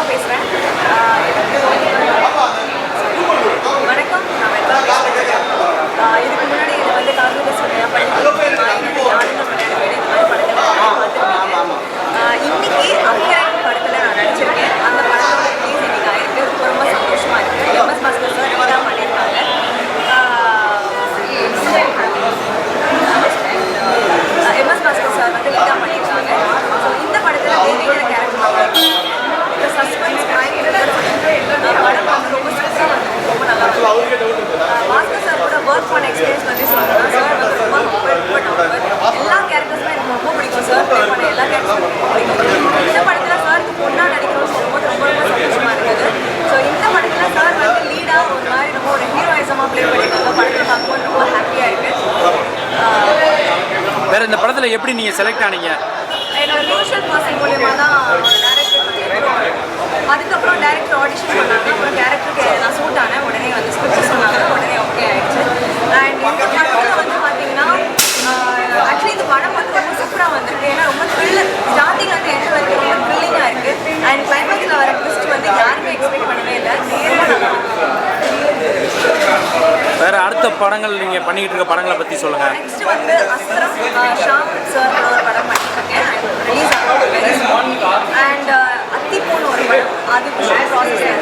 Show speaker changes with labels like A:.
A: வெண்பா பேசுகிறேன் ஒர்க் பண்ண எக்ஸ்பீரியன்ஸ் பற்றி சொல்லணும்னா சார் வந்து ரொம்ப ரொம்ப ரொம்ப எல்லா கேரக்டர்ஸுமே எனக்கு ரொம்ப பிடிக்கும். சார் ப்ளே பண்ண எல்லா கேரக்டர்ஸும் ரொம்ப பிடிக்கும். இந்த படத்தில் சாருக்கு பொண்ணா நடிக்கணும்னு சொல்லும்போது ரொம்ப ரொம்ப சந்தோஷமா இருக்குது. ஸோ இந்த படத்தில் சார் வந்து லீடாக ஒரு மாதிரி நம்ம ஒரு ஹீரோயிசமாக ப்ளே பண்ணியிருக்காங்க படத்தை பார்க்கும்போது ரொம்ப ஹாப்பியாக இருக்குது
B: வேற இந்த படத்துல எப்படி நீங்க செலக்ட் ஆனீங்க?
A: என்னோட மியூச்சுவல் பர்சன் மூலியமாக தான் டேரக்டர் அதுக்கப்புறம் டேரக்டர் ஆடிஷன் பண்ணாங்க. அப்புறம் கேரக்டருக்கு நான் சூட் ஆனேன். உடனே வந்து ஆக்சுவலி இந்த படம் வந்து ரொம்ப சூப்பராக வந்திருக்கு. ஏன்னா ரொம்ப த்ரில்லர் ஸ்டார்டிங் வந்து எட்டு வரைக்கும் ரொம்ப த்ரில்லிங்காக இருக்குது அண்ட் கிளைமேக்ஸில் வர ட்விஸ்ட் வந்து யாருமே எக்ஸ்பெக்ட் பண்ணவே இல்லை.
B: வேற அடுத்த படங்கள் நீங்க பண்ணிக்கிட்டு இருக்க படங்களை பத்தி சொல்லுங்க.
A: நெக்ஸ்ட் வந்து அஸ்ரம் ஷாம் சார் ஒரு படம் பண்ணிருக்கேன் ரிலீஸ் அண்ட் அத்திப்பூன்னு ஒரு படம். அது ப்ராசஸ்